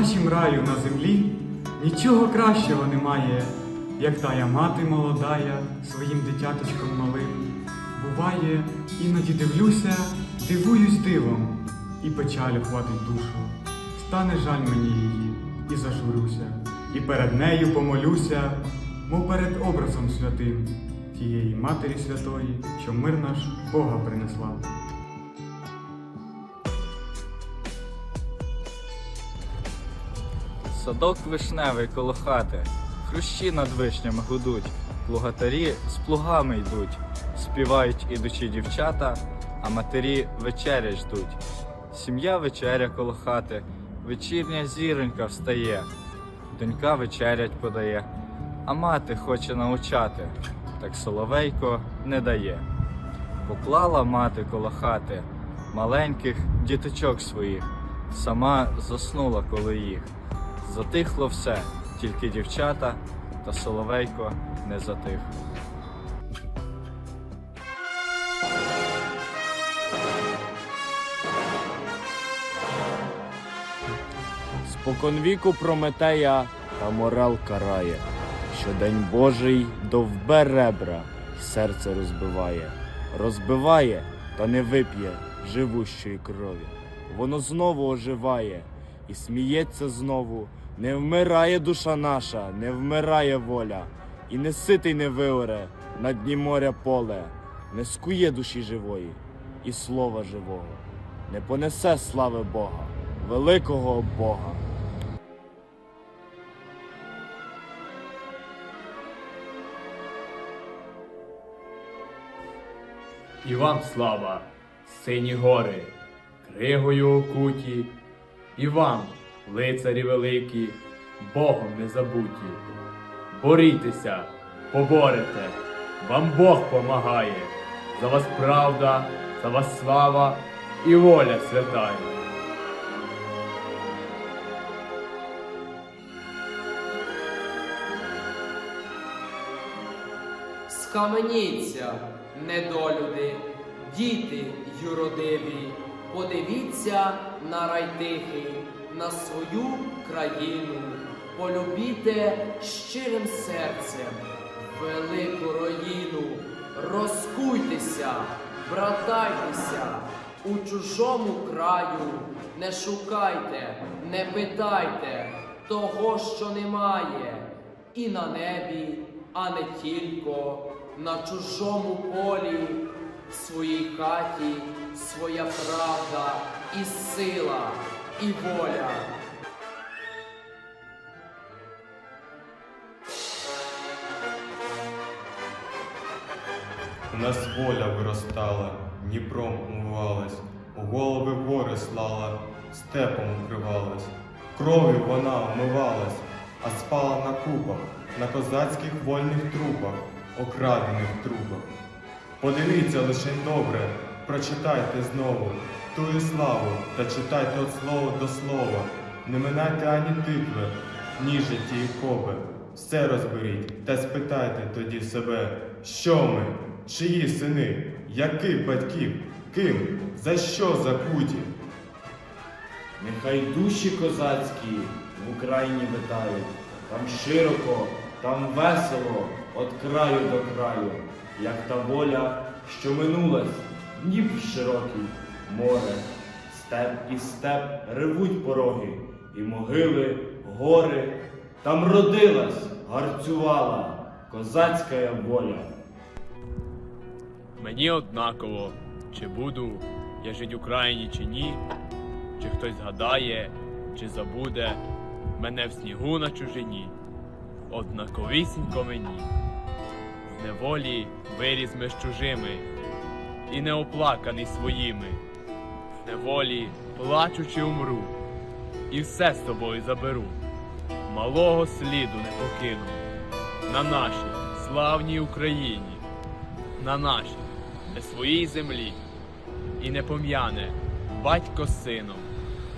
нашім раю на землі нічого кращого немає, як тая мати молодая своїм дитяточком малим. Буває, іноді дивлюся, дивуюсь дивом, і печаль охватить душу. Стане жаль мені її, і зажурюся, і перед нею помолюся, мов перед образом святим тієї Матері Святої, що мир наш Бога принесла. Садок вишневий коло хати, хрущі над вишнями гудуть, плугатарі з плугами йдуть, співають ідучі дівчата, а матері вечеря ждуть. Сім'я вечеря коло хати, вечірня зіронька встає, донька вечерять подає, а мати хоче научати, так соловейко не дає. Поклала мати коло хати. Маленьких діточок своїх, сама заснула коло їх. Затихло все, тільки дівчата та соловейко не затих. Споконвіку Прометея та морал карає, що день Божий довбе ребра, й серце розбиває, розбиває, та не вип'є живущої крові. Воно знову оживає і сміється знову. Не вмирає душа наша, не вмирає воля, і не ситий не виоре на дні моря поле, не скує душі живої і слова живого, не понесе слави Бога, великого Бога. І вам слава, сині гори, кригою окуті, і вам, лицарі великі, Богом не забуті. Борітеся, поборете, вам Бог помагає, за вас правда, за вас слава і воля святая. Скаменіться, недолюди, діти юродиві, подивіться на рай тихий, на свою країну, полюбіте щирим серцем велику руїну, розкуйтеся, братайтеся у чужому краю, не шукайте, не питайте того, що немає, і на небі, а не тільки на чужому полі, в своїй хаті своя правда і сила, і воля. У нас воля виростала, Дніпром умивалась, у голови гори слала, степом укривалась. Кров'ю вона вмивалась, а спала на купах, на козацьких вольних трупах, окрадених трупах. Подивіться лише добре, прочитайте знову тую славу та читайте от слова до слова. Не минайте ані тикви, ні житті і коби. Все розберіть та спитайте тоді себе, що ми, чиї сини, яких батьків, ким, за що закуті? Нехай душі козацькі в Україні витають, там широко, там весело, от краю до краю, як та воля, що минулась, Дніпр широкий, море, степ і степ ревуть пороги, і могили, гори, там родилась, гарцювала козацька воля. Мені однаково, чи буду я жить в Україні чи ні, чи хтось згадає, чи забуде мене в снігу на чужині. Однаковісінько мені. В неволі виріс ми з чужими, і не оплаканий своїми. Неволі плачучи умру, і все з собою заберу. Малого сліду не покину. На нашій славній Україні. На нашій, не своїй землі, і не пом'яне батько з сином,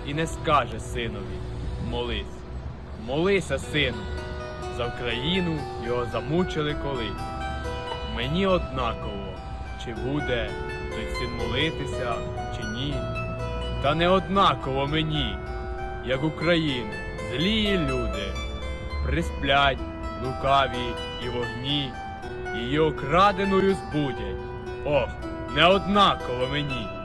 і не скаже синові молись, молися, сину, за Україну його замучили колись. Мені однаково, чи буде син молитися, чи ні. Та не однаково мені, як Україну злії люди, присплять, лукаві і вогні, її окраденою збудять. Ох, не однаково мені.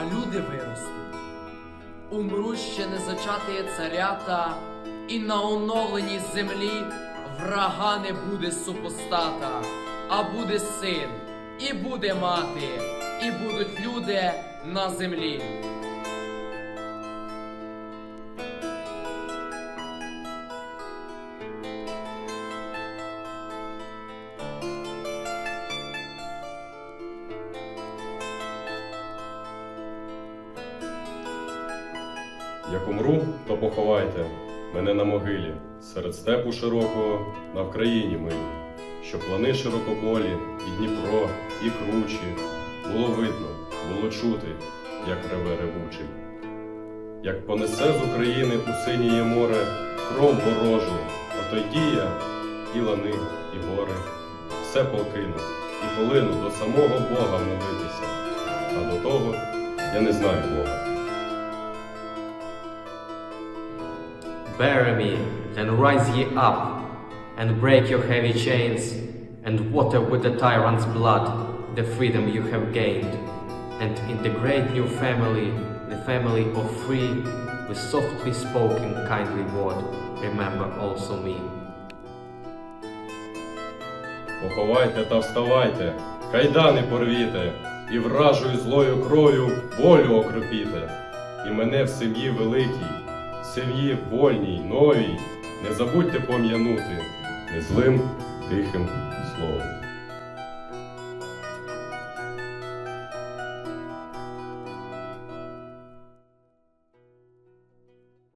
А люди виростуть. Умру ще не зачатиє царята, і на оновленій землі врага не буде супостата, а буде син, і буде мати, і будуть люди на землі. Як умру, то поховайте мене на могилі, серед степу широкого, на Вкраїні милі, щоб плани широкополі, і Дніпро, і кручі, було видно, було чути, як реве ревучий. Як понесе з України у синіє море кров ворожу, ото й дія, і лани, і гори, все покину, і полину до самого Бога молитися, а до того я не знаю Бога. Bury me, and rise ye up, and break your heavy chains, and water with the tyrant's blood the freedom you have gained. And in the great new family, the family of free, with softly spoken kindly word, remember also me. Поховайте та вставайте, кайдани порвіте, і вражою злою кров'ю волю окропіте. І мене в сім'ї великій, сім'ї вольній, новій, не забудьте пом'янути незлим тихим словом.